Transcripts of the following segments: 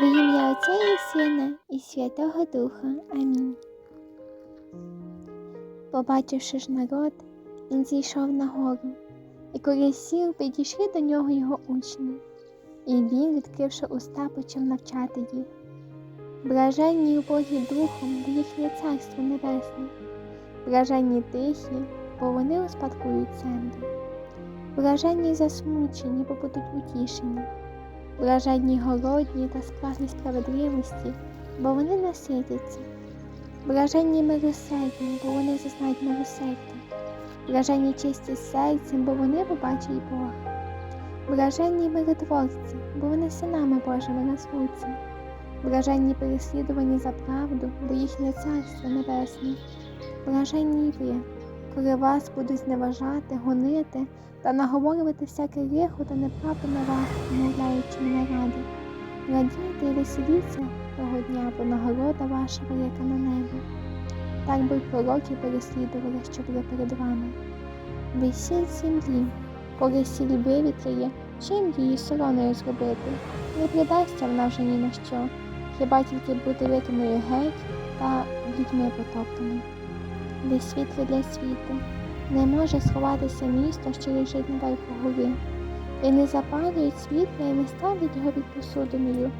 Во ім'я Отця і Сина і Святого Духа. Амінь. Побачивши ж народ, він зійшов на гору, і коли сів, підійшли до нього його учні, і він, відкривши уста, почав навчати їх. Блаженні убогі духом, бо їхнє царство небесне, блаженні тихі, бо вони успадкують землю. Блаженні засмучені, бо будуть утішені. Блаженні голодні та спраглі справедливості, бо вони наситяться. Блаженні милосердні, бо вони зазнають милосердя. Блаженні чисті серцем, бо вони побачать Бога. Блаженні миротворці, бо вони синами Божими назвуться. Блаженні переслідувані за правду, бо їхнє царство небесне. Блаженні ви, коли вас будуть зневажати, гонити та наговорювати всяке лихо та неправду на вас, мовляючи мене ради. Радійте і веселіться того дня, бо нагорода ваша велика на небі. Так би пророки переслідували, що були перед вами. Ви сіль землі, коли сіль вивітряє, чим її солоною зробити? Не придасться вона вже ні на що, хіба тільки бути викиною геть та людьми потоптаною. Ви світло для світу. Не може сховатися місто, що лежить на верху і не запалюють світла і не ставлять його під посудиною,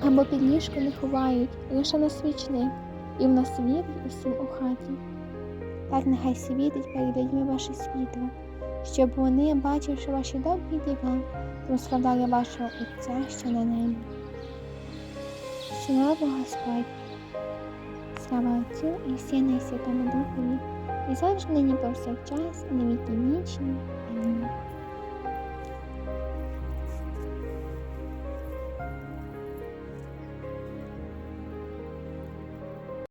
або під ліжко не ховають, лише на свічник, і в нас світ усім у хаті. Так нехай світить перед людьми ваше світло, щоб вони, бачивши ваші добрі діла, прославляли вашого Отця, що на небі. Слава Господь! Слава Отцю і Сину і Святому Духові, і завжди нині повсякчас, на віки вічні. Амінь.